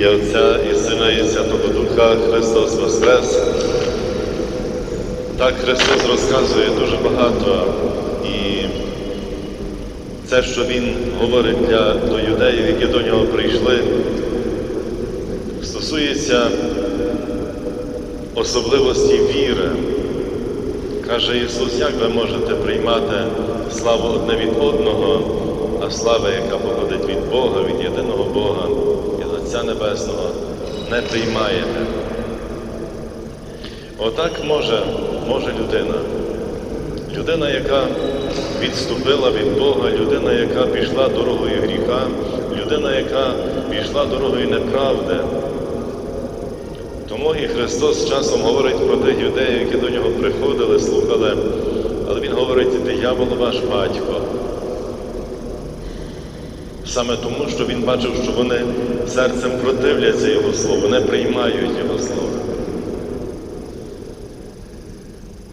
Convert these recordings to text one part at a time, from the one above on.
ім'я Отця і Сина і Святого Духа Христос Воскрес. Так Христос розказує дуже багато, і це, що Він говорить для до юдеїв, які до нього прийшли, стосується особливості віри. Каже Ісус, як ви можете приймати славу одне від одного, а слава, яка походить від Бога, від єдиного Бога, Отця Небесного, не приймаєте. Отак може, може людина. Людина, яка відступила від Бога, людина, яка пішла дорогою гріха, людина, яка пішла дорогою неправди. Тому і Христос часом говорить про тих юдеїв, які до нього приходили, слухали, але Він говорить, диявол ваш батько. Саме тому, що він бачив, що вони серцем противляться Його Слову, не приймають Його Слово.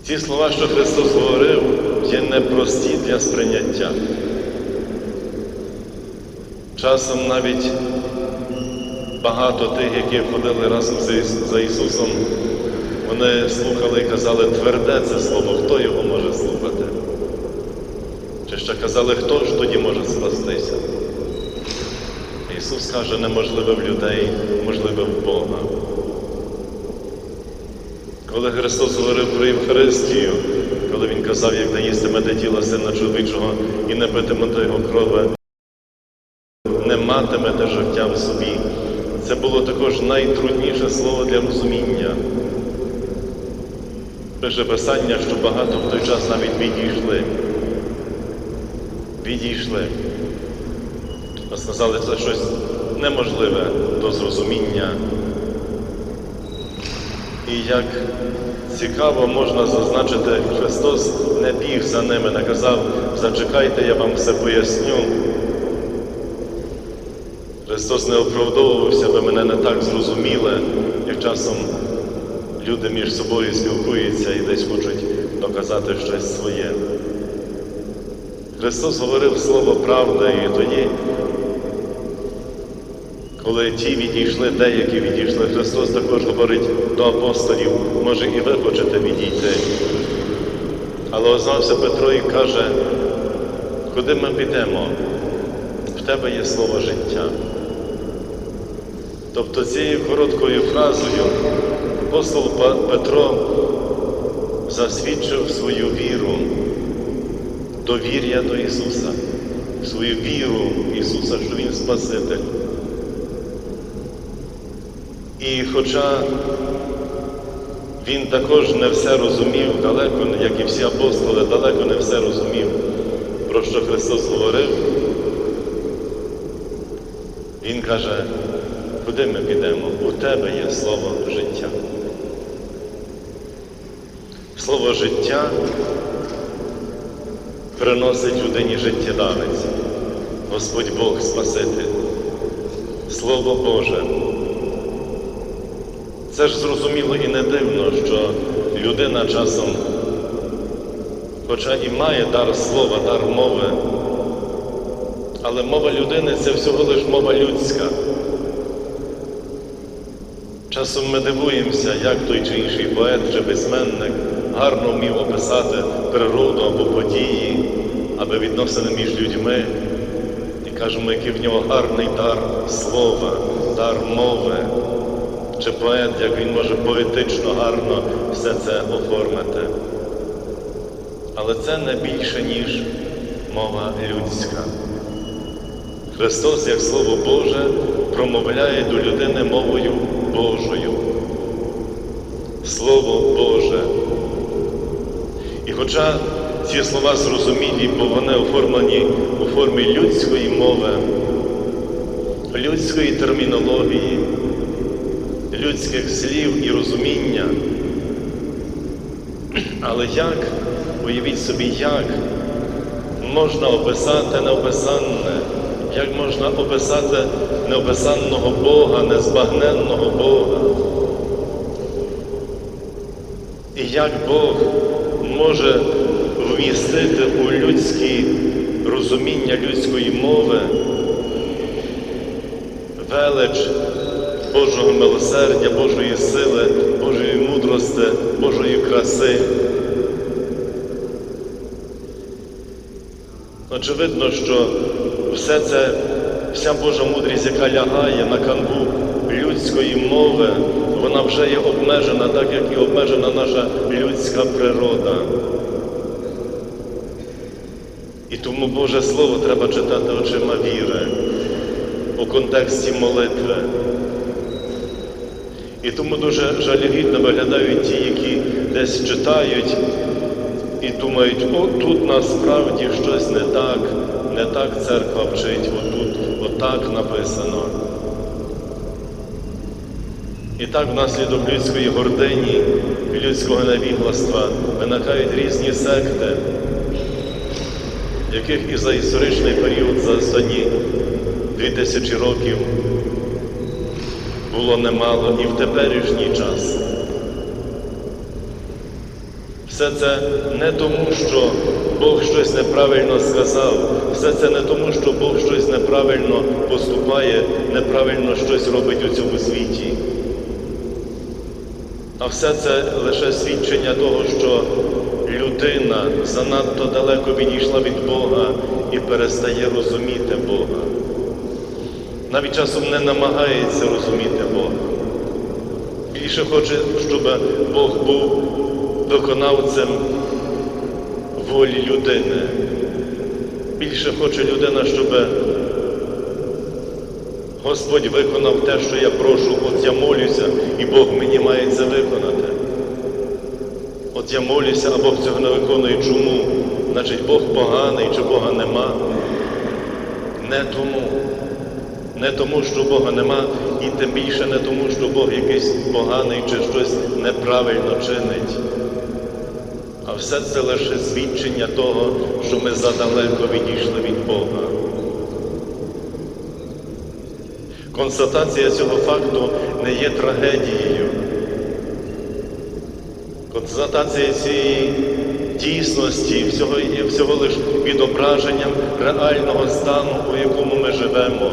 Ці слова, що Христос говорив, є непрості для сприйняття. Часом навіть багато тих, які ходили разом за Ісусом, вони слухали і казали, тверде це слово, хто його може слухати? Чи ще казали, хто ж тоді може спастися? Ісус каже, неможливе в людей, можливе в Бога. Коли Христос говорив про Євхаристію, коли Він казав, як не їстимете тіла сина чоловічого і не питимете його крови, не матимете життя в собі. Це було також найтрудніше слово для розуміння. Пише Писання, що багато в той час навіть відійшли. Відійшли. Сказали, це щось неможливе до зрозуміння. І як цікаво можна зазначити, Христос не біг за ними, не казав, зачекайте, я вам все поясню. Христос не оправдовувався, ви мене не так зрозуміли, як часом люди між собою спілкуються і десь хочуть доказати щось своє. Христос говорив слово правди, і тоді, коли ті відійшли, деякі відійшли, Христос також говорить до апостолів, може і ви хочете відійти. Але озвався Петро і каже, куди ми підемо? В тебе є слово життя. Тобто цією короткою фразою апостол Петро засвідчив свою віру, довір'я до Ісуса, свою віру в Ісуса, що Він Спаситель. І хоча він також не все розумів, далеко, як і всі апостоли, далеко не все розумів, про що Христос говорив, Він каже, куди ми підемо? У тебе є слово життя. Слово життя приносить людині життєдавець, Господь Бог Спаситель, Слово Боже. Це ж зрозуміло і не дивно, що людина часом, хоча і має дар слова, дар мови, але мова людини це всього лиш мова людська. Часом ми дивуємося, як той чи інший поет чи письменник гарно вмів описати природу або події, або відносини між людьми. І кажемо, який в нього гарний дар слова, дар мови. Чи поет, як він може поетично гарно все це оформити. Але це не більше, ніж мова людська. Христос, як Слово Боже, промовляє до людини мовою Божою. Слово Боже. І хоча ці слова зрозумілі, бо вони оформлені у формі людської мови, людської термінології, людських слів і розуміння. Але як, уявіть собі, як можна описати неописанне, як можна описати неописанного Бога, незбагненного Бога? І як Бог може вмістити у людські розуміння людської мови велич Божого милосердя, Божої сили, Божої мудрости, Божої краси. Очевидно, що все це, вся Божа мудрість, яка лягає на канву людської мови, вона вже є обмежена, так як і обмежена наша людська природа. І тому Боже Слово треба читати очима віри у контексті молитви. І тому дуже жалюгідно виглядають ті, які десь читають і думають, о, тут насправді щось не так, не так церква вчить, отут, отак написано. І так внаслідок людської гордині і людського невігластва виникають різні секти, яких і за історичний період, за останні дві тисячі років було немало і в теперішній час. Все це не тому, що Бог щось неправильно сказав, все це не тому, що Бог щось неправильно поступає, неправильно щось робить у цьому світі. А все це лише свідчення того, що людина занадто далеко відійшла від Бога і перестає розуміти Бога. Навіть часом не намагається розуміти Бога. Більше хоче, щоб Бог був виконавцем волі людини. Більше хоче людина, щоб Господь виконав те, що я прошу, от я молюся, і Бог мені має це виконати. От я молюся, а Бог цього не виконує. Чому? Значить, Бог поганий чи Бога нема. Не тому. Не тому, що Бога нема, і тим більше не тому, що Бог якийсь поганий чи щось неправильно чинить. А все це лише свідчення того, що ми задалеко відійшли від Бога. Констатація цього факту не є трагедією. Констатація цієї дійсності всього є всього лише відображенням реального стану, у якому ми живемо.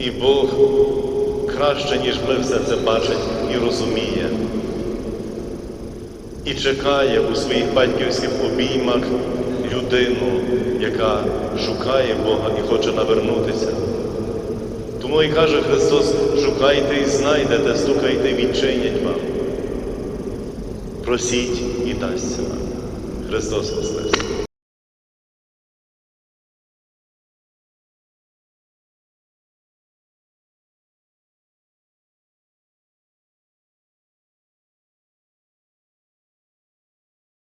І Бог краще, ніж ми все це бачить і розуміє. І чекає у своїх батьківських обіймах людину, яка шукає Бога і хоче навернутися. Тому і каже Христос, шукайте і знайдете, стукайте і відчинять вам. Просіть і дасться вам. Христос Воскрес!